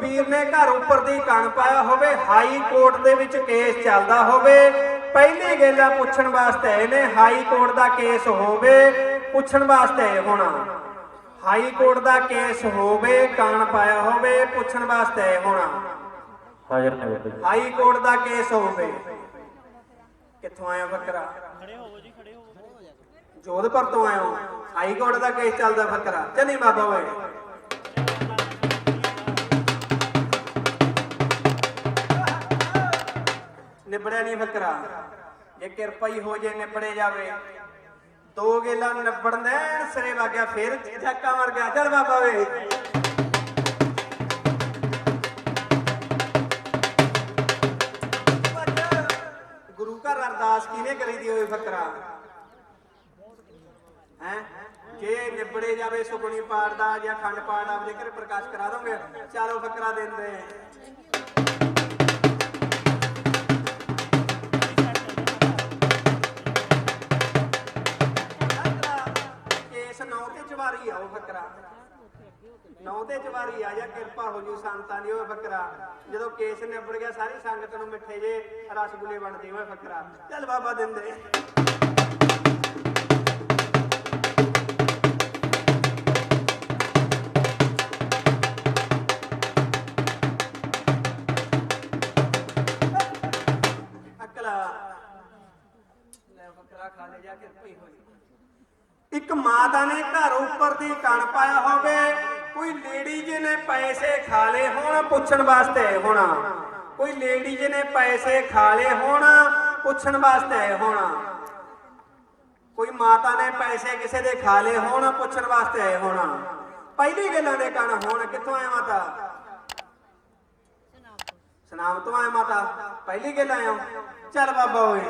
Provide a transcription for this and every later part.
ਵੀਰ ਨੇ ਘਰ ਉੱਪਰ ਦੀ ਕਣ ਪਾਇਆ ਹੋਵੇ ਹਾਈ ਕੋਰਟ ਦੇ ਵਿੱਚ ਕੇਸ ਚੱਲਦਾ ਹੋਵੇ। ਪਹਿਲੀ ਗੱਲ ਆ ਪੁੱਛਣ ਵਾਸਤੇ ਆਏ ਨੇ ਹਾਈ ਕੋਰਟ ਦਾ ਕੇਸ ਹੋਵੇ ਪੁੱਛਣ ਵਾਸਤੇ ਹੋਣਾ। ਹਾਈ ਕੋਰਟ ਦਾ ਕੇਸ ਹੋਵੇ ਕਣ ਪਾਇਆ ਹੋਵੇ ਪੁੱਛਣ ਵਾਸਤੇ ਹੋਣਾ। ਹਾਜ਼ਰ ਨੇ ਬਾਬਾ ਹਾਈ ਕੋਰਟ ਦਾ ਕੇਸ ਹੋਵੇ। ਕਿੱਥੋਂ ਆਇਆ ਫਕਰਾ ਖੜੇ ਹੋਵੋ ਜੀ ਖੜੇ ਹੋਵੋ ਜੋਧਪੁਰ ਤੋਂ ਆਇਆ। ਹਾਈ ਕੋਰਟ ਦਾ ਕੇਸ ਚੱਲਦਾ ਫਕਰਾ ਚੱਲੀ ਬਾਬਾ ਓਏ। ਨਿਬੜਿਆ ਨਹੀਂ ਫਕਰਾ। ਜੇ ਕਿਰਪਾ ਹੀ ਹੋ ਜੇ ਨਿਬੜੇ ਜਾਵੇ। ਦੋ ਗੇਲਾ ਨਿਬੜਨ ਦੇ ਸਰੇ ਵਾਗਿਆ ਫੇਰ ਝੱਕਾ ਮਰ ਗਿਆ ਚੱਲ ਬਾਬਾ ਓਏ ਗੁਰੂ ਘਰ ਅਰਦਾਸ ਕਿਹਨੇ ਕਰੀ ਦੀ ਹੋਵੇ ਫਕਰਾ? ਹੈ? ਜੇ ਨਿਬੜੇ ਜਾਵੇ ਸੁਖਣੀ ਪਾਠ ਦਾ ਜਾਂ ਖੰਡ ਪਾਠ ਦਾ, ਆਪਦੇ ਘਰੇ ਪ੍ਰਕਾਸ਼ ਕਰਾ ਦੋਗੇ। ਚਲੋ ਫਕਰਾ ਦਿੰਦੇ। ਨੌ ਤੇ ਉਹ ਫਕਰਾ ਨੌ ਤੇ ਚਵਾਰੀ ਆ ਜਾ ਕਿਰਪਾ ਹੋ ਜੂ ਸੰਤਾਂ ਦੀ ਉਹ ਫਕਰਾ ਜਦੋਂ ਕੇਸ ਨਿਬੜ ਗਿਆ, ਸਾਰੀ ਸੰਗਤ ਨੂੰ ਮਿੱਠੇ ਜੇ ਰਸਗੁੱਲੇ ਵੰਡਦੇ ਹੋਏ ਫਕਰਾ ਚੱਲ ਬਾਬਾ ਦਿੰਦੇ। ਇੱਕ ਮਾਤਾ ਨੇ ਘਰ ਉੱਪਰ ਦੀ ਕਣ ਪਾਇਆ ਹੋਵੇ, ਕੋਈ ਲੇਡੀ ਜੀ ਨੇ ਪੈਸੇ ਖਾ ਲਏ ਹੋਣ ਪੁੱਛਣ ਵਾਸਤੇ ਹੋਣਾ। ਕੋਈ ਲੇਡੀ ਜੀ ਨੇ ਪੈਸੇ ਖਾ ਲਏ ਹੋਣ ਪੁੱਛਣ ਵਾਸਤੇ ਹੋਣਾ। ਕੋਈ ਮਾਤਾ ਨੇ ਪੈਸੇ ਕਿਸੇ ਦੇ ਖਾ ਲਏ ਹੋਣ ਪੁੱਛਣ ਵਾਸਤੇ ਆਏ ਹੋਣਾ। ਪਹਿਲੀ ਗੱਲਾਂ ਦੇ ਕਣ ਹੋਣ, ਕਿੱਥੋਂ ਆਇਆ ਮਾਤਾ? ਸਨਾਮ ਤੋਂ ਆਇਆ ਮਾਤਾ। ਪਹਿਲੀ ਗੱਲ ਆਇਆ ਚੱਲ ਬਾਬਾ ਓਏ।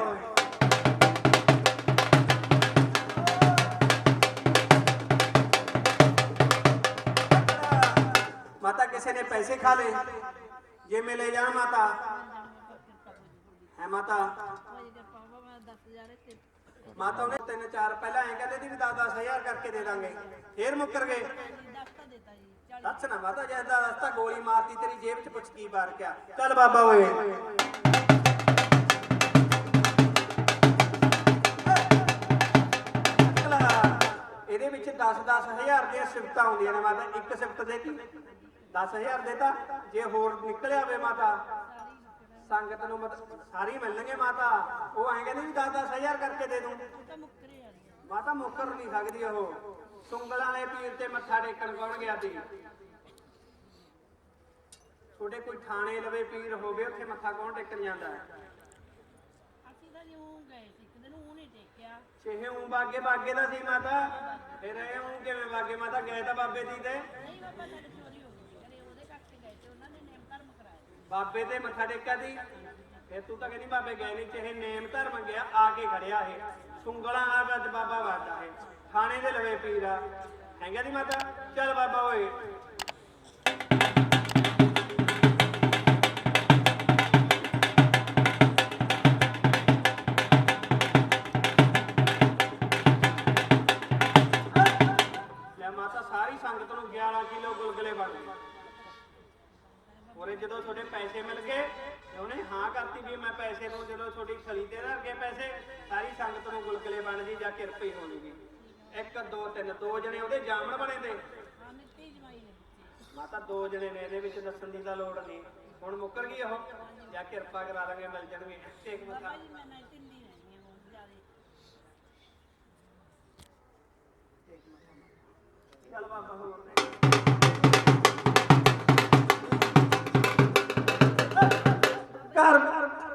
ਮਾਤਾ ਕਿਸੇ ਨੇ ਪੈਸੇ ਖਾ ਲਏ। ਜੇ ਮੈਂ ਲੈ ਜਾਣ ਮਾਤਾ। ਹੈ ਮਾਤਾ? ਮਾਤਾ ਉਹਨੇ ਤਿੰਨ ਚਾਰ ਪਹਿਲਾਂ ਐਂ ਕਹਿੰਦੇ ਸੀ ਵੀ 10 10000 ਕਰਕੇ ਦੇ ਦਾਂਗੇ। ਫੇਰ ਮੁੱਕਰ ਗਏ। ਦੱਸ ਨਾ ਮਾਤਾ, ਜੇ ਦਾ ਰਸਤਾ ਗੋਲੀ ਮਾਰਤੀ, ਤੇਰੀ ਜੇਬ 'ਚ ਪੁੱਛ ਕੀ ਬਾਰ ਕਿਆ ਚੱਲ ਬਾਬਾ ਓਏ। ਇਹਦੇ ਵਿੱਚ 10 10000 ਦੀਆਂ ਸਿਫਤਾਂ ਆਉਂਦੀਆਂ ਨੇ ਮਾਤਾ। ਇੱਕ ਸਿਫਤ ਦੇ ਕੀ? 10000 ਦੇਤਾ ਜੇ ਹੋਰ ਨਿਕਲਿਆ ਹੋਵੇ ਮਾਤਾ। ਸੰਗਤ ਨੂੰ ਮਤ ਸਾਰੀ ਮਿਲਣਗੇ ਮਾਤਾ। ਉਹ ਐਂ ਕਹਿੰਦੇ ਵੀ 10 10000 ਕਰਕੇ ਦੇ ਦੂੰ। ਮਾਤਾ ਮੁੱਕਰ ਨਹੀਂ ਸਕਦੀ ਉਹ। ਸੁੰਗਲਾਂ ਵਾਲੇ ਪੀਰ ਤੇ ਮੱਥਾ ਟੇਕਣ ਕੌਣ ਗਿਆ ਸੀ? ਤੁਹਾਡੇ ਕੋਈ ਥਾਣੇ ਲਵੇ ਪੀਰ ਹੋਵੇ ਉੱਥੇ ਮੱਥਾ ਕੌਣ ਟੇਕਣ ਜਾਂਦਾ? ਅਸੀਂ ਤਾਂ ਜਿਉਂ ਗਏ ਸੀ ਟੇਕਿਆ। ਉਂ ਬਾਗੇ ਬਾਗੇ ਦਾ ਸੀ ਮਾਤਾ ਫਿਰ ਇਹ ਉਂ ਕਿਵੇਂ ਬਾਗੇ ਮਾਤਾ? ਗਏ ਤਾਂ ਬਾਬੇ ਦੀ। ਤੇ ਨਹੀਂ ਬਾਬਾ ਸਾਡੇ ਚੋਰੀ ਹੋ ਗਈ ਘਰੇ ਉਹਦੇ ਕਰਕੇ ਗਏ ਤੇ ਉਹਨਾਂ ਨੇ ਨੇਮ ਧਰਮ ਕਰਾਇਆ ਬਾਬੇ ਤੇ ਮੱਥਾ ਟੇਕਿਆ ਦੀ ਫਿਰ ਤੂੰ ਤਾਂ ਕਹਿੰਦੀ ਬਾਬੇ ਗਏ ਨਹੀਂ ਚਾਹੇ ਨੇਮ ਧਰਮ ਗਿਆ ਆ ਕੇ ਖੜਿਆ ਇਹ। ਸੁੰਗਲਾਂ ਆ ਅੱਜ ਬਾਬਾ ਵਾਦਾ ਇਹ। ਥਾਣੇ ਦੇ ਲਵੇ ਪੀਰ ਆ। ਹੈਗਾ ਦੀ ਮਾਤਾ? ਚੱਲ ਬਾਬਾ ਓਏ। ਜਦੋਂ ਤੁਹਾਡੇ ਪੈਸੇ ਮਿਲ ਗਏ ਤੇ ਉਹਨੇ ਹਾਂ ਕਰਤੀ ਵੀ ਮੈਂ ਪੈਸੇ ਨੂੰ ਜਦੋਂ ਤੁਹਾਡੀ ਖਲੀ ਤੇ ਨਾ ਅੱਗੇ ਪੈਸੇ ਸਾਰੀ ਸੰਗਤ ਨੂੰ ਗੁਲਗੁਲੇ ਬਣ ਜੀ ਜਾਂ ਕਿਰਪਈ ਹੋ ਜੂਗੀ ਇੱਕ ਦੋ ਤਿੰਨ ਦੋ ਜਣੇ ਉਹਦੇ ਜਾਮਣ ਬਣੇ ਤੇ। ਮਾਤਾ ਦੋ ਜਣੇ ਨੇ ਇਹਦੇ ਵਿੱਚ ਦੱਸਣ ਦੀ ਤਾਂ ਲੋੜ ਨਹੀਂ। ਹੁਣ ਮੁੱਕਰ ਗਈ ਉਹ ਜਾਂ ਕਿਰਪਾ ਕਰਾ ਲਾਂਗੇ ਮਿਲ ਜਾਣਗੇ। ਟੇਕ ਮੱਥਾ ਬਾਬਾ ਜੀ ਮੈਂ ਨਹੀਂ ਢਿੱਲੀ ਰਹਿਣੀ ਆ ਹੁਣ ਜਿਆਦੇ। ਚੱਲ ਬਾਬਾ ਹੋਰ ਗੱਲਬਾਤ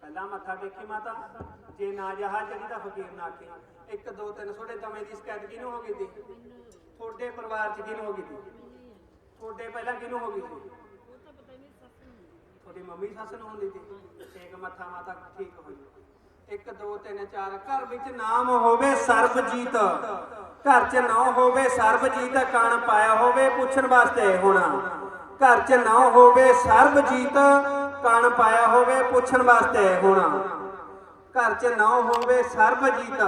ਪਹਿਲਾਂ ਮੱਥਾ ਟੇਕੀ ਮਾਤਾ, ਜੇ ਨਾ ਜਹਾ ਚੜੀ ਤਾਂ ਫਕੀਰ ਨਾ ਆਖੀ। ਇੱਕ, ਦੋ, ਤਿੰਨ ਛੋਟੇ ਤਵੇਂ ਦੀ ਸ਼ਿਕਾਇਤ ਕਿਹਨੂੰ ਹੋ ਗਈ ਸੀ? ਤੁਹਾਡੇ ਪਰਿਵਾਰ ਚ ਕਿਹਨੂੰ ਹੋ ਗਈ ਸੀ? ਤੁਹਾਡੇ ਪਹਿਲਾਂ ਕਿਹਨੂੰ ਹੋ ਗਈ ਸੀ? ਤੁਹਾਡੀ ਮੰਮੀ ਸੱਸ ਨੂੰ ਹੁੰਦੀ ਸੀ। ਠੀਕ, ਮੱਥਾ ਮਾਤਾ ਠੀਕ ਹੋ ਜੂ ਇੱਕ, ਦੋ, ਤਿੰਨ, ਚਾਰ, ਘਰ ਵਿੱਚ ਨਾਮ ਹੋਵੇ ਸਰਬਜੀਤ। ਘਰ 'ਚ ਨਾ ਹੋਵੇ ਸਰਬਜੀਤ, ਕਣ ਪਾਇਆ ਹੋਵੇ ਪੁੱਛਣ ਵਾਸਤੇ ਹੋਣਾ। ਘਰ 'ਚ ਨਾ ਹੋਵੇ ਸਰਬਜੀਤ ਕਣ ਪਾਇਆ ਹੋਵੇ ਪੁੱਛਣ ਵਾਸਤੇ ਹੋਣਾ। ਘਰ 'ਚ ਨਾ ਹੋਵੇ ਸਰਬਜੀਤ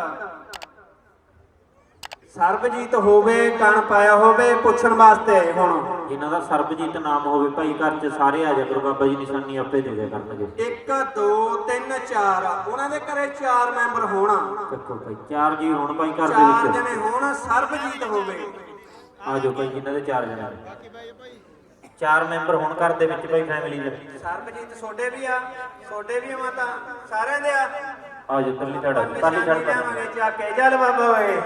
ਸਰਬਜੀਤ ਹੋਵੇ ਕਣ ਪਾਇਆ ਹੋਵੇ ਪੁੱਛਣ ਵਾਸਤੇ ਹੁਣ। ਜਿਨ੍ਹਾਂ ਦਾ ਸਰਬਜੀਤ ਨਾਮ ਹੋਵੇ ਭਾਈ ਘਰ 'ਚ ਸਾਰੇ ਆ ਜਾ ਕਰੋ ਬਾਬਾ ਜੀ ਨਿਸ਼ਾਨੀ ਆਪੇ ਦੇ ਦਿਆ ਕਰਨਗੇ। 1 2 3 4 ਉਹਨਾਂ ਦੇ ਘਰੇ 4 ਮੈਂਬਰ ਹੋਣਾ। ਚੱਕੋ ਭਾਈ ਚਾਰ ਜੀ ਹੋਣ ਭਾਈ ਘਰ ਦੇ ਵਿੱਚ। ਜਣੇ ਹੋਣ ਸਰਬਜੀਤ ਹੋਵੇ। ਆ ਜਾਓ ਭਾਈ ਜਿਨ੍ਹਾਂ ਦੇ ਚਾਰ ਜਣੇ ਨੇ ਚਾਰ ਮੈਂਬਰ ਹੋਣ ਘਰ ਦੇ ਵਿੱਚ ਭਾਈ ਫੈਮਿਲੀ ਦੇ। ਸਰਬਜੀਤ ਛੋਡੇ ਵੀ ਆ ਛੋਡੇ ਵੀ ਆ ਮਾਤਾ ਸਾਰਿਆਂ ਦੇ ਆ। ਆ ਜਾਓ ਤਰਲੀ ਛੜ ਤਰਲੀ ਛੜ ਲਿਆਵਾਂਗੇ ਚੱਕ ਕੇ ਚੱਲ ਬਾਬਾ ਓਏ।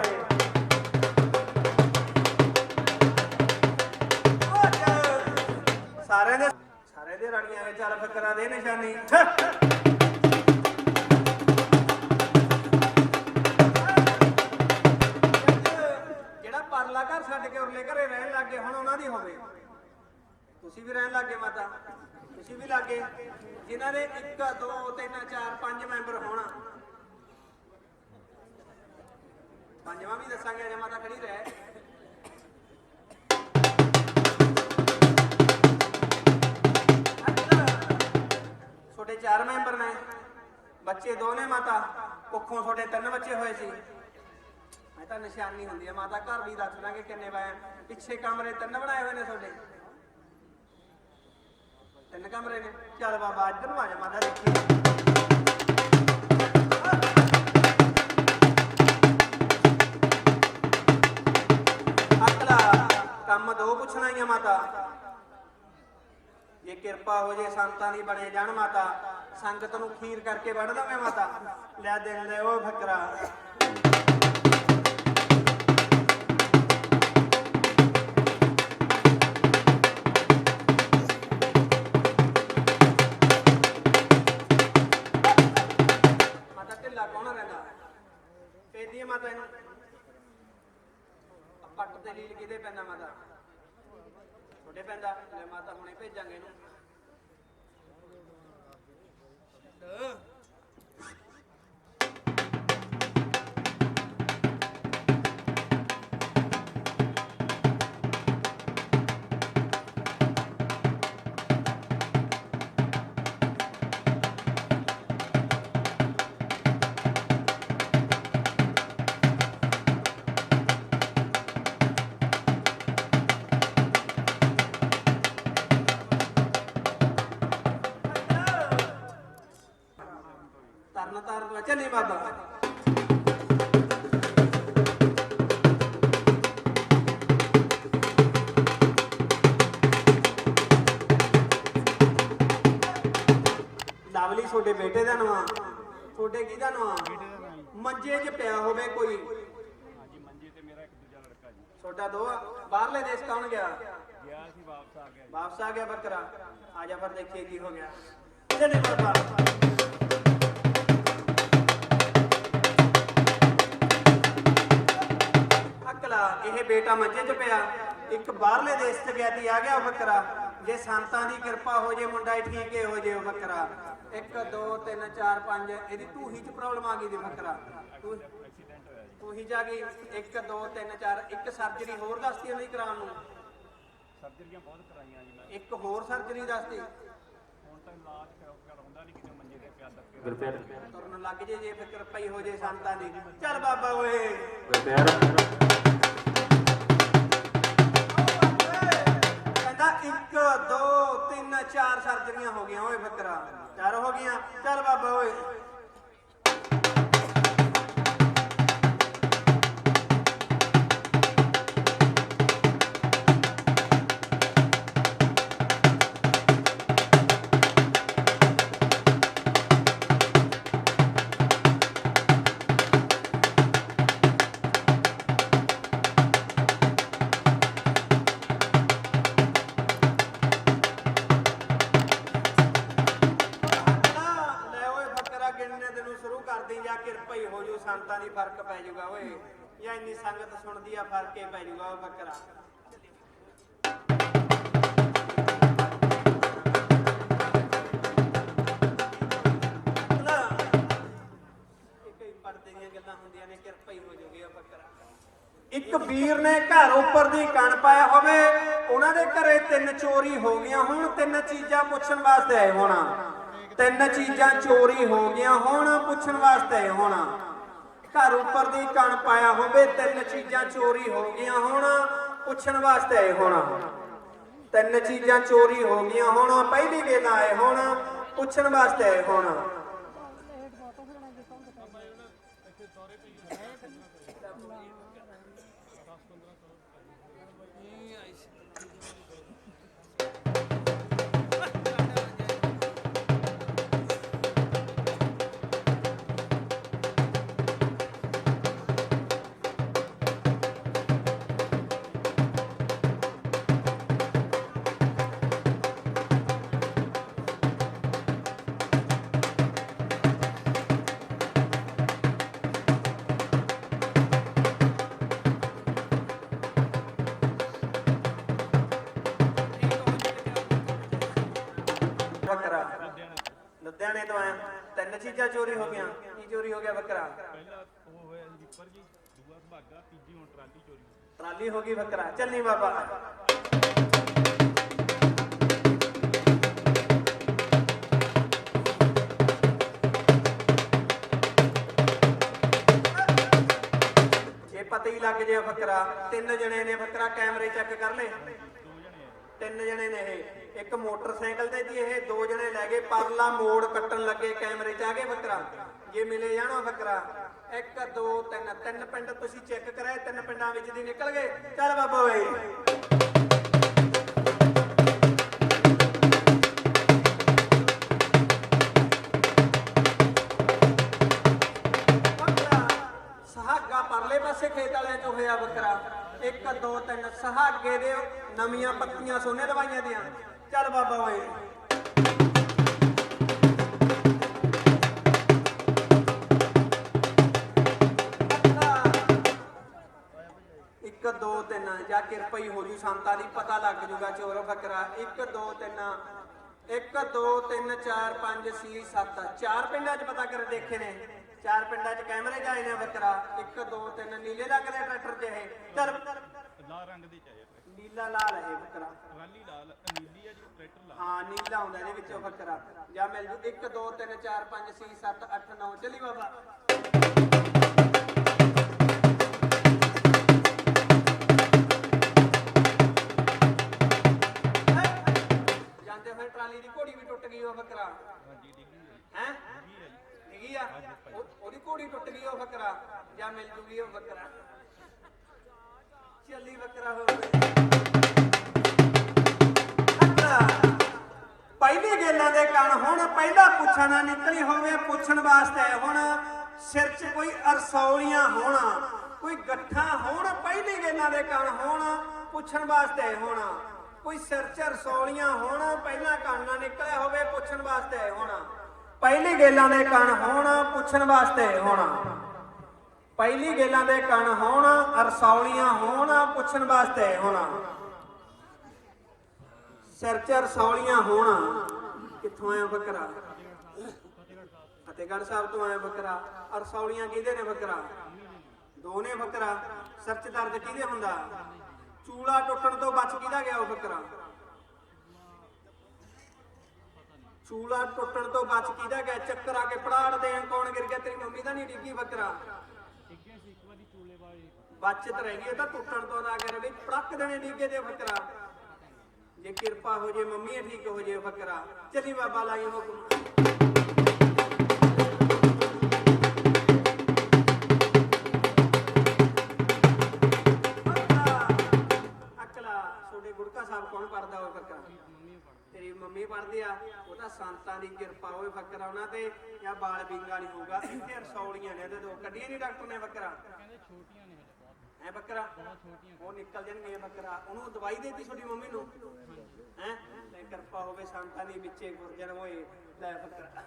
ਸਾਰਿਆਂ ਦੇ ਸਾਰੇ ਦੇ ਰੜੀਆਂ ਵਿੱਚ ਚੱਲ ਫਕਰਾਂ ਦੇ ਨਿਸ਼ਾਨੀ। ਜਿਹੜਾ ਪਰਲਾ ਘਰ ਛੱਡ ਕੇ ਉਰਲੇ ਘਰੇ ਰਹਿਣ ਲੱਗੇ ਹੁਣ ਉਹਨਾਂ ਦੀ ਹੋਵੇ। ਤੁਸੀਂ ਵੀ ਰਹਿਣ ਲੱਗੇ ਮਾਤਾ। ਤੁਸੀਂ ਵੀ ਲੱਗੇ। ਜਿਨ੍ਹਾਂ ਦੇ 1 2 3 4 5 ਮੈਂਬਰ ਹੋਣਾ। ਪੰਜਵਾਂ ਵੀ ਦੱਸਾਂਗੇ, ਅਜੇ ਮਾਤਾ ਖੜੀ ਰਹਿ। ਤੁਹਾਡੇ ਚਾਰ ਮੈਂਬਰ ਨੇ। ਬੱਚੇ ਦੋ ਨੇ ਮਾਤਾ। ਕੁੱਖੋਂ ਤੁਹਾਡੇ ਤਿੰਨ ਬੱਚੇ ਹੋਏ ਸੀ। ਮੈਂ ਤਾਂ ਨਿਸ਼ਾਨੀ ਹੁੰਦੀ ਹੈ ਮਾਤਾ। ਘਰ ਵੀ ਦੱਸ ਦਾਂਗੇ ਕਿੰਨੇ ਵਾਏ ਪਿੱਛੇ ਕਮਰੇ ਤਿੰਨ ਬਣਾਏ ਹੋਏ ਨੇ ਤੁਹਾਡੇ। ਤਿੰਨ ਕਮਰੇ ਨੇ। ਚੱਲ ਬਾਬਾ, ਇੱਧਰ ਨੂੰ ਆ ਜਾ, ਮਾਤਾ ਦੇਖੀ ਕੰਮ ਦੋ ਪੁੱਛਣਾ ਹੀ ਆ ਮਾਤਾ। ਜੇ ਕਿਰਪਾ ਹੋ ਜੇ, ਸੰਤਾਂ ਦੀ ਬਣੇ ਜਾਣ ਮਾਤਾ। ਸੰਗਤ ਨੂੰ ਖੀਰ ਕਰਕੇ ਵੜ ਦਾਂਗੇ ਮਾਤਾ। ਲੈ ਦੇ ਲੈ ਉਹ ਫਕਰਾ ਪੈਂਦਾ ਲੈ ਮਾਤਾ ਹੁਣੇ ਭੇਜਾਂਗੇ ਇਹਨੂੰ। ਤੁਹਾਡੇ ਬੇਟੇ ਦਾ ਨਾਮ? ਤੁਹਾਡੇ ਕੀ ਦਾ ਨਾਮ? ਮੰਜੇ 'ਚ ਪਿਆ ਹੋਵੇ ਕੋਈ। ਹਾਂਜੀ ਮੰਜੇ ਤੇ ਮੇਰਾ ਇੱਕ ਦੂਜਾ ਲੜਕਾ ਜੀ ਛੋਟਾ ਦੋ ਬਾਹਰਲੇ ਦੇਸ਼ ਕੌਣ ਗਿਆ? ਗਿਆ ਸੀ ਵਾਪਸ ਆ ਗਿਆ ਵਾਪਸ ਆ ਗਿਆ ਬੱਕਰਾ। ਆ ਜਾ ਫਿਰ ਦੇਖੀਏ ਕੀ ਹੋ ਗਿਆ। ਚੱਲੇ ਬਾਬਾ ਅਕਲਾ ਇਹ ਬੇਟਾ ਮੰਜੇ 'ਚ ਪਿਆ। ਇੱਕ ਬਾਹਰਲੇ ਦੇਸ਼ 'ਚ ਗਿਆ ਤੇ ਆ ਗਿਆ ਉਹ ਬੱਕਰਾ। ਜੇ ਸੰਤਾਂ ਦੀ ਕਿਰਪਾ ਹੋ ਜੇ ਮੁੰਡਾ ਹੀ ਠੀਕ ਹੀ ਹੋ ਜੇ ਉਹ ਬੱਕਰਾ। 1 2 3 4 5 ਇਹਦੀ ਟੂਹੀ 'ਚ ਪ੍ਰੋਬਲਮ ਆ ਗਈ ਦੀ ਬੱਕਰਾ। ਟੂਹੀ ਜਾ ਗਈ। 1 2 3 4 ਇੱਕ ਸਰਜਰੀ ਹੋਰ ਦੱਸਤੀ ਉਹਨੇ ਕਰਾਉਣ ਨੂੰ। ਸਰਜਰੀਆਂ ਬਹੁਤ ਕਰਾਈਆਂ ਜੀ ਮੈਂ। ਇੱਕ ਹੋਰ ਸਰਜਰੀ ਦੱਸਤੀ। ਹੁਣ ਤਾਂ ਇਲਾਜ ਕਰਾਉਂਦਾ ਨਹੀਂ ਕਿਤੇ ਮੰਜੇ ਤੇ ਪਿਆ ਦੱਕੇ ਗੁਰਪਿਆਰ। ਤੁਰਨ ਲੱਗ ਜੇ ਜੇ ਫਿਕਰ ਪਈ ਹੋ ਜੇ ਸੰਤਾਂ ਦੀ। ਚੱਲ ਬਾਬਾ ਓਏ। ਗੁਰਪਿਆਰ। 3 4 ਸਰਜਰੀਆਂ ਹੋ ਗਈਆਂ ਓਏ ਬੱਕਰਾ। ਚਾਰ ਹੋ ਗਈਆਂ? ਚੱਲ ਬਾਬਾ ਓਏ। ਫ਼ਰਕ ਪੈ ਜਾਊਗਾ ਓਏ। ਜਾਂ ਇੰਨੀ ਸੰਗਤ ਸੁਣਦੀ ਆ, ਫ਼ਰਕ ਹੀ ਪੈ ਜਾਊਗਾ ਓ ਬੱਕਰਾ। ਇੱਕ ਵੀਰ ਨੇ ਘਰ ਉੱਪਰ ਦੀ ਕਣ ਪਾਇਆ ਹੋਵੇ, ਉਹਨਾਂ ਦੇ ਘਰੇ ਤਿੰਨ ਚੋਰੀ ਹੋ ਗਈਆਂ ਹੁਣ, ਤਿੰਨ ਚੀਜ਼ਾਂ ਪੁੱਛਣ ਵਾਸਤੇ ਆਏ ਹੋਣਾ। ਤਿੰਨ ਚੀਜ਼ਾਂ ਚੋਰੀ ਹੋ ਗਈਆਂ ਹੋਣ, ਪੁੱਛਣ ਵਾਸਤੇ ਆਏ ਹੋਣਾ। ਘਰ ਉੱਪਰ ਦੀ ਕਣ ਪਾਇਆ ਹੋਵੇ, ਤਿੰਨ ਚੀਜ਼ਾਂ ਚੋਰੀ ਹੋ ਗਈਆਂ ਹੋਣ, ਪੁੱਛਣ ਵਾਸਤੇ ਆਏ ਹੋਣ। ਤਿੰਨ ਚੀਜ਼ਾਂ ਚੋਰੀ ਹੋ ਗਈਆਂ ਹੋਣ, ਪਹਿਲੀ ਵੇਲਾ ਆਏ ਹੋਣ, ਪੁੱਛਣ ਵਾਸਤੇ ਆਏ ਹੋਣ। ਤਿੰਨ ਚੀਜ਼ਾਂ ਚੋਰੀ ਹੋ ਗਈਆਂ। ਕੀ ਚੋਰੀ ਹੋ ਗਿਆ ਬੱਕਰਾ? ਪਹਿਲਾ ਉਹ ਹੋਇਆ ਰੀਪਰ ਜੀ ਦੂਆ ਸੁਭਾਗਾ ਤੀਜੀ ਹੁਣ ਟਰਾਲੀ ਚੋਰੀ ਟਰਾਲੀ ਹੋ ਗਈ ਬੱਕਰਾ। ਚੱਲੀ ਬਾਬਾ। ਜੇ ਪਤਾ ਹੀ ਲੱਗ ਜੇ ਬੱਕਰਾ ਤਿੰਨ ਜਣੇ ਨੇ ਬੱਕਰਾ ਕੈਮਰੇ ਚੈੱਕ ਕਰ ਲੈ ਤਿੰਨ ਜਣੇ ਨੇ ਇਹ। ਇੱਕ ਮੋਟਰਸਾਈਕਲ ਤੇ ਜੀ ਇਹ, ਦੋ ਜਣੇ ਲੈ ਗਏ। ਪਰਲਾ ਮੋੜ ਕੱਟਣ ਲੱਗੇ ਕੈਮਰੇ 'ਚ। ਆ ਗਏ ਬੱਕਰਾ। ਜੇ ਮਿਲੇ ਜਾਣਾ ਬੱਕਰਾ। ਇੱਕ, ਦੋ, ਤਿੰਨ। ਤਿੰਨ ਪਿੰਡ ਤੁਸੀਂ ਚੈੱਕ ਕਰਾਏ। ਤਿੰਨ ਪਿੰਡਾਂ ਵਿੱਚ ਦੀ ਨਿਕਲ ਗਏ। ਚੱਲ ਬਾਬਾ ਓਏ ਪਾਸੇ ਖੇਤ ਵਾਲਿਆਂ ਚ ਹੋਇਆ ਬੱਕਰਾ। ਇੱਕ, ਦੋ, ਤਿੰਨ, ਸਹਾਗੇ ਦੇ ਨਵੀਆਂ ਪੱਤੀਆਂ ਸੋਨੇ ਦਵਾਈਆਂ ਦੀਆਂ। ਚੱਲ ਬਾਬਾ ਓਏ। ਇੱਕ, ਦੋ, ਤਿੰਨ, ਜਾਂ ਕਿਰਪਾ ਹੀ ਹੋ ਜੂ, ਸੰਤਾਂ ਦੀ ਪਤਾ ਲੱਗ ਜੂਗਾ, ਚੋਰ ਫਕਰਾ ਇੱਕ, ਦੋ, ਤਿੰਨ। ਇੱਕ, ਦੋ, ਤਿੰਨ, ਚਾਰ, ਪੰਜ, ਛੇ, ਸੱਤ। ਚਾਰ ਪਿੰਡਾਂ 'ਚ ਪਤਾ ਕਰ, ਦੇਖੇ ਨੇ। ਚਾਰ ਪਿੰਡਾਂ 'ਚ ਕੈਮਰੇ ਜਾਏ ਨੇ ਬੱਕਰਾ ਇੱਕ ਦੋ ਤਿੰਨ ਨੀਲੇ ਰੰਗ ਦੇ ਟਰੈਕਟਰ 'ਚ ਇਹ। ਚੱਲ ਲਾਲ ਰੰਗ ਦੇ ਚਾਹੀਏ। ਨੀਲਾ ਲਾਲ ਹੈ ਇਹ ਬੱਕਰਾ ਟਰਾਲੀ ਲਾਲ ਨੀਲੀ ਆ ਜੀ ਟਰੈਕਟਰ ਲਾਲ। ਹਾਂ ਨੀਲਾ ਹੁੰਦਾ ਇਹਦੇ ਵਿੱਚੋਂ ਬੱਕਰਾ ਜਾਂ ਮਿਲ ਜੂ 1 2 3 4 5 6 7 8 9 ਚੱਲੀ ਬਾਬਾ। ਜਾਂਦੇ ਹੋਏ ਟਰਾਲੀ ਦੀ ਘੋੜੀ ਵੀ ਟੁੱਟ ਗਈ ਉਹ ਬੱਕਰਾ ਹੈ? ਡਿੱਗੀ ਆ। ਉਹ- ਉਹਦੀ ਘੋੜੀ ਟੁੱਟ ਗਈ, ਉਹ ਬੱਕਰਾ ਜਾਂ ਮਿਲ ਜੂਗੀ, ਉਹ ਬੱਕਰਾ ਚੱਲੀ ਬੱਕਰਾ ਹੋ ਅੱਛਾ। ਪਹਿਲੀ ਗੇਲਾਂ ਦੇ ਕਣ ਹੁਣ ਪਹਿਲਾ ਪੁੱਛਣ ਨਿਕਲੀ ਹੋਵੇ, ਪੁੱਛਣ ਵਾਸਤੇ ਹੁਣ ਸਿਰ 'ਚ ਕੋਈ ਅਰਸੌਲੀਆਂ ਹੋਣ, ਕੋਈ ਗੱਠਾਂ ਹੋਣ, ਪਹਿਲੀ ਗੇਲਾਂ ਦੇ ਕਣ ਹੋਣ ਪੁੱਛਣ ਵਾਸਤੇ ਹੋਣਾ ਕੋਈ ਸਿਰ 'ਚ ਅਰਸੌਲੀਆਂ ਹੋਣ, ਪਹਿਲਾ ਕਣ ਨਾ ਨਿਕਲਿਆ ਹੋਵੇ, ਪੁੱਛਣ ਵਾਸਤੇ ਹੋਣ। ਪਹਿਲੀ ਗੇਲਾਂ ਦੇ ਕਣ ਹੋਣ, ਪੁੱਛਣ ਵਾਸਤੇ ਹੋਣਾ। ਪਹਿਲੀ ਗੇਲਾਂ ਦੇ ਕਣ ਹੋਣ ਅਰਸੌਲੀਆਂ ਹੋਣ, ਪੁੱਛਣ ਵਾਸਤੇ ਹੋਣਾ। ਸਿਰ ਚ ਰਸੌਲੀਆਂ ਹੋਣ, ਕਿੱਥੋਂ ਆਇਆ ਬੱਕਰਾ? ਫਤਿਹਗੜ੍ਹ ਸਾਹਿਬ ਤੋਂ ਆਇਆ ਬੱਕਰਾ। ਅਰਸੌਲੀਆਂ ਕਿਹਦੇ ਨੇ ਬੱਕਰਾ? ਦੋ ਨੇ ਬੱਕਰਾ। ਸਿਰ ਚ ਦਰਦ ਕਿਹਦੇ ਹੁੰਦਾ? ਚੂਲਾ ਟੁੱਟਣ ਤੋਂ ਬਚ ਕਿਹਦਾ ਗਿਆ ਉਹ ਬੱਕਰਾ? ਚੂਲਾ ਟੁੱਟਣ ਤੋਂ ਬਚ ਕਿਹਦਾ ਗਿਆ? ਚੱਕਰ ਆ ਕੇ ਪੜਾੜ ਦੇਣ ਕੌਣ ਗਿਰ ਗਿਆ? ਤੇਰੀ ਮੰਮੀ ਦਾ ਨਹੀਂ ਡਿੱਗੀ ਬੱਕਰਾ। ਡਿੱਗੇ ਸੀ ਇੱਕ ਵਾਰੀ ਚੂਲੇ ਵਾਲੀ ਬਚਤ ਰਹਿ ਗਈ, ਇਹ ਤਾਂ ਟੁੱਟਣ ਤੋਂ ਨਾ ਕਰ ਵੀ ਪੜਕ ਦੇਣੇ ਡਿੱਗੇ ਦੇ ਬੱਕਰਾ। ਜੇ ਕਿਰਪਾ ਹੋ ਜੇ, ਮੰਮੀ ਠੀਕ ਹੋ ਜੇ ਬੱਕਰਾ। ਚੱਲੀ ਬਾਬਾ, ਲਾਈ ਹੁਕਮ। ਦੀ ਕਿਰਪਾ ਹੋਵੇ ਬੱਕਰਾ ਉਹਨਾਂ ਤੇ ਜਾਂ ਬਾਲ ਬਿੰਗਾ ਨਹੀਂ ਹੋਊਗਾ। ਇੱਥੇ ਰਸੌਲੀਆਂ ਨੇ ਉਹਦੇ ਤੋਂ ਕੱਢੀਆਂ ਨਹੀਂ ਡਾਕਟਰ ਨੇ ਬੱਕਰਾ ਕਹਿੰਦੇ ਛੋਟੀਆਂ ਨੇ ਹੈ ਬੱਕਰਾ ਉਹ ਨਿਕਲ ਜਾਣਗੇ ਬੱਕਰਾ ਉਹਨੂੰ ਦਵਾਈ ਦੇਤੀ ਤੁਹਾਡੀ ਮੰਮੀ ਨੂੰ? ਹੈ? ਲੈ ਕਿਰਪਾ ਹੋਵੇ ਸੰਤਾਂ ਦੀ ਵਿੱਚੇ ਗੁਰਜਨ ਹੋਏ। ਲੈ ਬੱਕਰਾ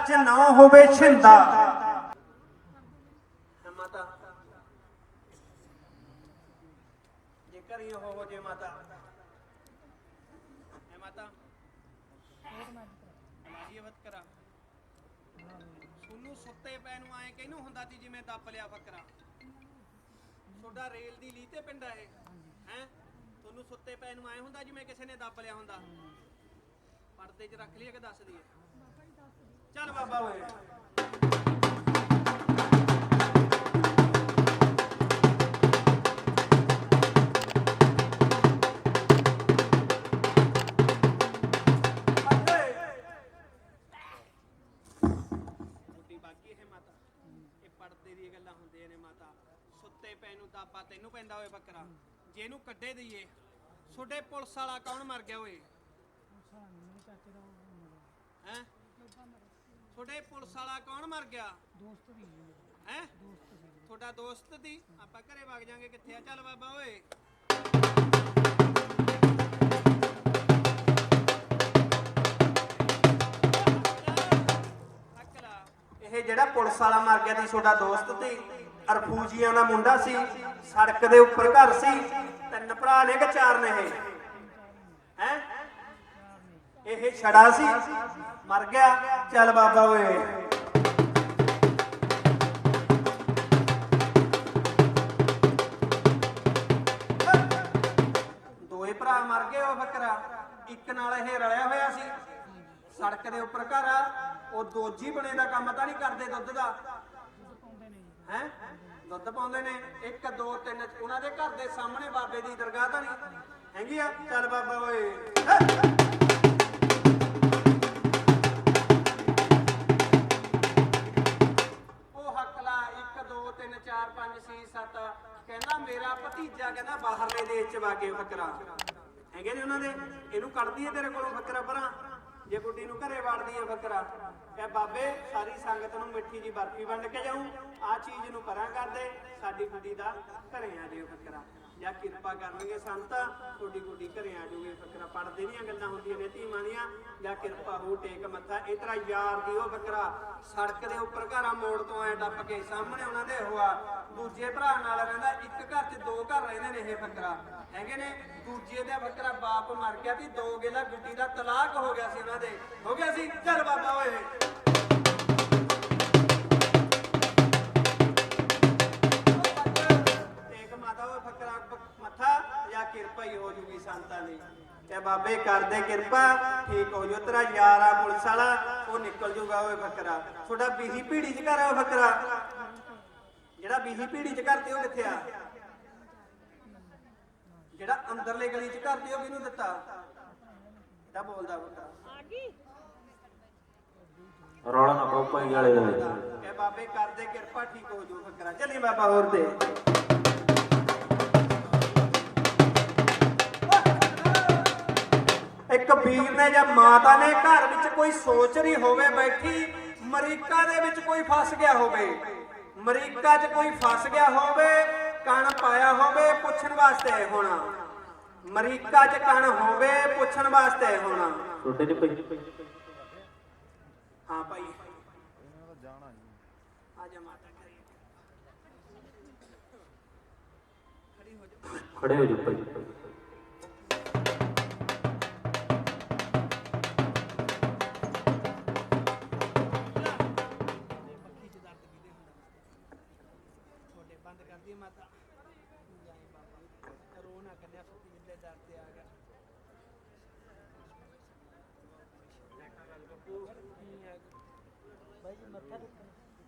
'ਚ ਨਾ ਹੋਵੇ ਛਿੰਦਾ। ਮਾਤਾ। ਜੇ ਕਰੀ ਹੋ ਜੇ ਮਾਤਾ। ਹੈ ਮਾਤਾ। ਮਾਰੀ ਵਤ ਕਰਾ। ਸੋਨੂੰ ਸੁੱਤੇ ਪੈ ਨੂੰ ਆਏ ਕਿਹਨੂੰ ਹੁੰਦਾ ਸੀ ਜਿਵੇਂ ਦੱਬ ਲਿਆ ਬੱਕਰਾ। ਤੁਹਾਡਾ ਰੇਲ ਦੀ ਲੀ ਤੇ ਪਿੰਡ ਹੈ ਹੈ? ਤੁਹਾਨੂੰ ਸੁੱਤੇ ਪੈ ਨੂੰ ਆਏ ਹੁੰਦਾ ਜਿਵੇਂ ਕਿਸੇ ਨੇ ਦੱਬ ਲਿਆ ਹੁੰਦਾ। ਪਰਦੇ 'ਚ ਰੱਖ ਲਈਏ ਕਿ ਦੱਸ ਦਈਏ? ਚੱਲ ਬਾਬਾ ਓਏ। ਬਾਕੀ ਹੈ ਮਾਤਾ। ਇਹ ਪੜਦੇ ਦੀਆਂ ਗੱਲਾਂ ਹੁੰਦੀਆਂ ਨੇ ਮਾਤਾ। ਸੁੱਤੇ ਪੈ ਨੂੰ ਦਾਬਾ ਤੈਨੂੰ ਪੈਂਦਾ ਓਏ ਬੱਕਰਾ। ਜੇ ਇਹਨੂੰ ਕੱਢੇ ਦਈਏ ਛੋਡੇ ਪੁਲਿਸ ਵਾਲਾ ਕੌਣ ਮਰ ਗਿਆ ਓਏ? ਹੈ? ਛੋਡੇ ਪੁਲਿਸ ਵਾਲਾ ਕੌਣ ਮਰ ਗਿਆ? ਦੋਸਤ ਦੀ ਹੈ? ਤੁਹਾਡਾ ਦੋਸਤ ਦੀ? ਆਪਾਂ ਘਰੇ ਵਗ ਜਾਾਂਗੇ ਕਿੱਥੇ ਆ? ਚੱਲ ਬਾਬਾ ਓਏ। ਇਹ ਜਿਹੜਾ ਪੁਲਿਸ ਵਾਲਾ ਮਰ ਗਿਆ ਸੀ ਤੁਹਾਡਾ ਦੋਸਤ ਤੇ ਅਰਫੂਜੀਆਂ ਦਾ ਮੁੰਡਾ ਸੀ ਸੜਕ ਦੇ ਉੱਪਰ ਘਰ ਸੀ ਤਿੰਨ ਭਰਾ ਨੇ ਕਿ ਚਾਰ ਨੇ ਇਹ? ਹੈ? ਇਹ ਛੜਾ ਸੀ। ਮਰ ਗਿਆ। ਚੱਲ ਬਾਬਾ ਓਏ। ਦੋਏ ਭਰਾ ਮਰ ਗਏ ਉਹ ਬੱਕਰਾ। ਇੱਕ ਨਾਲ ਇਹ ਰਲਿਆ ਹੋਇਆ ਸੀ। ਸੜਕ ਦੇ ਉੱਪਰ ਘਰ ਆ। ਉਹ ਦੋਜੀ ਬਣੇ ਦਾ ਕੰਮ ਤਾਂ ਨਹੀਂ ਕਰਦੇ ਦੁੱਧ ਦਾ। ਹੈ? ਦੁੱਧ ਪਾਉਂਦੇ ਨੇ। 1 2 3 ਉਹਨਾਂ ਦੇ ਘਰ ਦੇ ਸਾਹਮਣੇ ਬਾਬੇ ਦੀ ਦਰਗਾਹ ਤਾਂ ਨਹੀਂ। ਹੈਗੀ ਆ? ਚੱਲ ਬਾਬਾ ਓਏ। ਦੇਸ਼ ਫਕਰਾ ਹੈਗੇ ਨੇ ਉਹਨਾਂ ਦੇ? ਇਹਨੂੰ ਕੱਢਦੀ ਹੈ ਤੇਰੇ ਕੋਲੋਂ ਫਕਰਾ ਪਰਾਂ। ਜੇ ਗੁੱਡੀ ਨੂੰ ਘਰੇ ਵਾੜਦੀ ਹੈ ਫਕਰਾ ਕਹੇ ਬਾਬੇ, ਸਾਰੀ ਸੰਗਤ ਨੂੰ ਮਿੱਠੀ ਜੀ ਬਰਫੀ ਵੰਡ ਕੇ ਜਾਊਂ। ਆ ਚੀਜ਼ ਨੂੰ ਪਰਾਂ ਕਰ ਦੇ। ਸਾਡੀ ਗੁੱਡੀ ਦਾ ਘਰੇ ਆ ਜਿਓ ਫਕਰਾ ਜਾਂ ਕਿਰਪਾ ਕਰਨਗੇ ਸੰਤ, ਤੁਹਾਡੀ ਗੁੱਡੀ ਘਰੇ ਆ ਜੂਗੀ ਫਕਰਾ ਪੜਦੇ ਦੀਆਂ ਗੱਲਾਂ ਹੁੰਦੀਆਂ ਨੇ ਧੀਮਾਂ ਦੀਆਂ, ਜਾਂ ਕਿਰਪਾ ਹੋ, ਟੇਕ ਮੱਥਾ ਇਹ ਤੇਰਾ ਯਾਰ ਦੀ ਉਹ ਫਕਰਾ ਸੜਕ ਦੇ ਉੱਪਰ ਘਰਾਂ ਮੋੜ ਤੋਂ ਐ ਟੱਪ ਕੇ, ਸਾਹਮਣੇ ਉਹਨਾਂ ਦੇ ਹੋਆ, ਦੂਜੇ ਭਰਾ ਨਾਲ ਰਹਿੰਦਾ, ਇੱਕ ਘਰ 'ਚ ਦੋ ਘਰ ਰਹਿੰਦੇ ਨੇ ਇਹ ਬੱਕਰਾ, ਹੈਗੇ ਨੇ, ਦੂਜੇ ਦਾ ਫਕਰਾ ਬਾਪ ਮਰ ਗਿਆ ਸੀ, ਦੋ ਗੇਲਾ ਗੁੱਡੀ ਦਾ ਤਲਾਕ ਹੋ ਗਿਆ ਸੀ ਉਹਨਾਂ ਦੇ, ਹੋ ਗਿਆ ਸੀ, ਚੱਲ ਬਾਬਾ ਓਏ। ਕਿਰਪਾ ਹੀ ਹੋ ਜੂਗੀ ਸੰਤਾਂ ਦੀ। ਤੇ ਬਾਬੇ ਕਰਦੇ ਕਿਰਪਾ ਠੀਕ ਹੋ ਜੋ। ਤੇਰਾ ਯਾਰ ਪੁਲਿਸ ਵਾਲਾ ਉਹ ਨਿਕਲ ਜੂਗਾ ਓਏ ਫਕਰਾ ਤੁਹਾਡਾ ਬੀਹੀ ਪੀੜੀ ਚ ਘਰ ਆ ਫਕਰਾ ਜਿਹੜਾ ਬੀਹੀ ਪੀੜੀ ਚ ਘਰ ਤੇ ਉਹ ਕਿੱਥੇ ਆ? ਜਿਹੜਾ ਅੰਦਰਲੇ ਗਲੀ ਚ ਘਰ ਤੇ ਉਹ ਕਿਹਨੂੰ ਦਿੱਤਾ? ਇਹਦਾ ਬੋਲਦਾ ਫਕਰਾ ਆ ਗਈ ਰੌਲਾ ਨਾ ਪਾਓ ਭਾਈ ਵਾਲੇ ਦਾ। ਇਹ ਬਾਬੇ ਕਰਦੇ ਕਿਰਪਾ ਠੀਕ ਹੋ ਜੂ ਫਕਰਾ ਚੱਲੀ ਬਾਬਾ ਹੋਰ ਦੇ ਇੱਕ ਵੀਰ ਨੇ ਜਾਂ ਮਾਤਾ ਨੇ ਘਰ ਵਿੱਚ ਕੋਈ ਸੋਚ ਰਹੀ ਹੋਵੇ ਬੈਠੀ ਅਮਰੀਕਾ ਦੇ ਵਿੱਚ ਕੋਈ ਫਸ ਗਿਆ ਹੋਵੇ। ਅਮਰੀਕਾ 'ਚ ਕੋਈ ਫਸ ਗਿਆ ਹੋਵੇ ਕਣ ਪਾਇਆ ਹੋਵੇ ਪੁੱਛਣ ਵਾਸਤੇ ਹੋਣਾ। ਅਮਰੀਕਾ 'ਚ ਕਣ ਹੋਵੇ ਪੁੱਛਣ ਵਾਸਤੇ ਹੋਣਾ। ਛੋਟੇ ਨਹੀਂ ਭਾਈ ਹਾਂ ਭਾਈ। ਆ ਜਾ ਮਾਤਾ ਕਰੀ ਖੜੀ ਹੋ ਜਾ ਖੜੇ ਹੋ ਜਾਓ ਭਾਈ।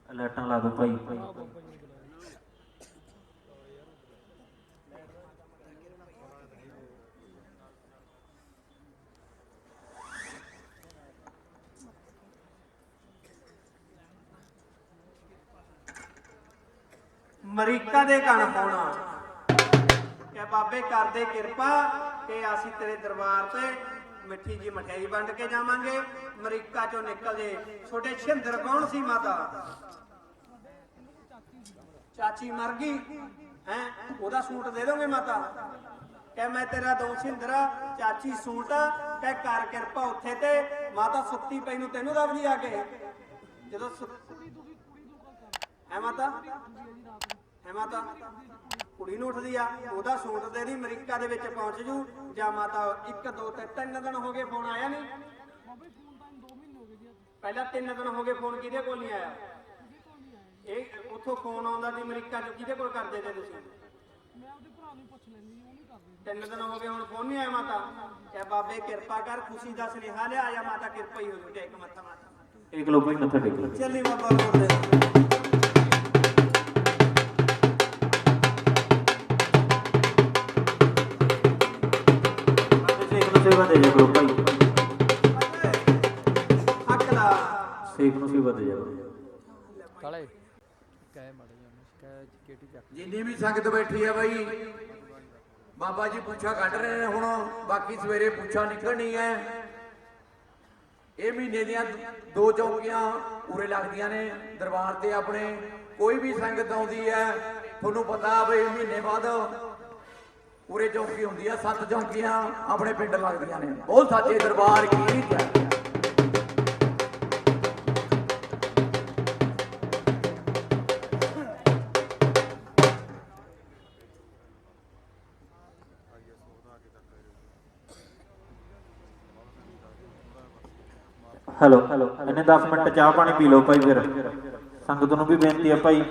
ਲਾਈਟਾਂ ਲਾ ਦਿਓ ਭਾਈ। ਅਮਰੀਕਾ ਦੇ ਕਣ ਹੋਣਾ। ਕਿ ਬਾਬੇ ਕਰਦੇ ਕਿਰਪਾ ਕਿ ਅਸੀਂ ਤੇਰੇ ਦਰਬਾਰ ਤੇ ਮਿੱਠੀ ਜੀ ਮਠਿਆਈ ਵੰਡ ਕੇ ਜਾਵਾਂਗੇ। ਅਮਰੀਕਾ ਚੋਂ ਨਿਕਲ ਛੋਟੇ ਛਿੰਦਰ ਕੌਣ ਸੀ ਮਾਤਾ? ਚਾਚੀ ਮਰ ਗਈ। ਹੈ? ਉਹਦਾ ਸੂਟ ਦੇ ਦੋਗੇ ਮਾਤਾ? ਕਹਿ, ਮੈਂ ਤੇਰਾ ਦੋ ਸਿੰਦਰਾ ਚਾਚੀ ਸੂਟ ਕਹਿ, ਕਰ ਕਿਰਪਾ ਉੱਥੇ ਤੇ। ਮਾਤਾ ਸੁੱਤੀ ਪਈ ਨੂੰ ਤੈਨੂੰ ਦਬਦੀ ਆ ਕੇ। ਜਦੋਂ ਹੈ ਮਾਤਾ? ਹੈ ਮਾਤਾ। ਕੁੜੀ ਨੂੰ ਉੱਠਦੀ ਆ ਉਹਦਾ ਸੂਟ ਦੇ ਦੀ ਅਮਰੀਕਾ ਦੇ ਵਿੱਚ ਪਹੁੰਚ ਜੂ ਜਾਂ ਮਾਤਾ 1 2 ਤੇ 3 ਦਿਨ ਹੋ ਗਏ ਫੋਨ ਆਇਆ ਨਹੀਂ? ਪਹਿਲਾਂ 3 ਦਿਨ ਹੋ ਗਏ ਫੋਨ ਕਿਹਦੇ ਕੋਲ ਨਹੀਂ ਆਇਆ? ਇਹ ਉੱਥੋਂ ਫੋਨ ਆਉਂਦਾ ਸੀ ਅਮਰੀਕਾ ਚ ਕਿਹਦੇ ਕੋਲ ਕਰਦੇ ਤੇ ਤੁਸੀਂ? ਤਿੰਨ ਦਿਨ ਹੋ ਗਏ ਹੁਣ ਫੋਨ ਨਹੀਂ ਆਇਆ ਮਾਤਾ। ਕਿਆ ਬਾਬੇ ਕਿਰਪਾ ਕਰ ਖੁਸ਼ੀ ਦਾ ਸੁਨੇਹਾ ਲਿਆ ਆ ਮਾਤਾ ਕਿਰਪਾ ਹੀ ਹੋ ਜੂ ਟੇਕ ਮੱਥਾ ਮਾਤਾ ਟੇਕ ਲਓ ਭਾਈ ਮੱਥਾ ਟੇਕ ਚੱਲੀ ਬਾਬਾ ਲੋੜ ਸੇਵਾ ਦੇ ਜਾ ਕਰੋ ਭਾਈ। ਅਕਲਾ ਸੇਖ ਨੂੰ ਸੇਵਾ ਦੇ ਜਾ ਕਰੋ। ਕਾਲੇ। ਕਹਿ ਮੜ ਜਾ ਕਹਿ ਕੇਟੀ ਚੱਕ। ਜਿੰਨੀ ਵੀ ਸੰਗਤ ਬੈਠੀ ਹੈ ਬਾਈ ਬਾਬਾ ਜੀ ਪੁੱਛਾ ਕੱਢ ਰਹੇ ਨੇ ਹੁਣ ਬਾਕੀ ਸਵੇਰੇ ਪੁੱਛਾ ਨਿਕਲਣੀ ਹੈ। ਇਹ ਮਹੀਨੇ ਦੀਆਂ ਦੋ ਚੌਕੀਆਂ ਪੂਰੇ ਲੱਗਦੀਆਂ ਨੇ ਦਰਬਾਰ ਤੇ ਆਪਣੇ। ਕੋਈ ਵੀ ਸੰਗਤ ਆਉਂਦੀ ਹੈ ਤੁਹਾਨੂੰ ਪਤਾ ਵੀ ਮਹੀਨੇ ਬਾਅਦ ਪੂਰੇ ਚੌਕੀ ਹੁੰਦੀ ਆ, ਸੱਤ ਚੌਕੀਆਂ ਆਪਣੇ ਪਿੰਡ ਲੱਗਦੀਆਂ ਨੇ। ਉਹ ਸੱਚੇ ਦਰਬਾਰ ਕੀ ਜੈ ਹੈਲੋ, ਇਹਨੇ 10 ਮਿੰਟ ਚਾਹ ਪਾਣੀ ਪੀ ਲਓ ਭਾਈ ਫਿਰ। ਸੰਗਤ ਨੂੰ ਵੀ ਬੇਨਤੀ ਹੈ ਭਾਈ।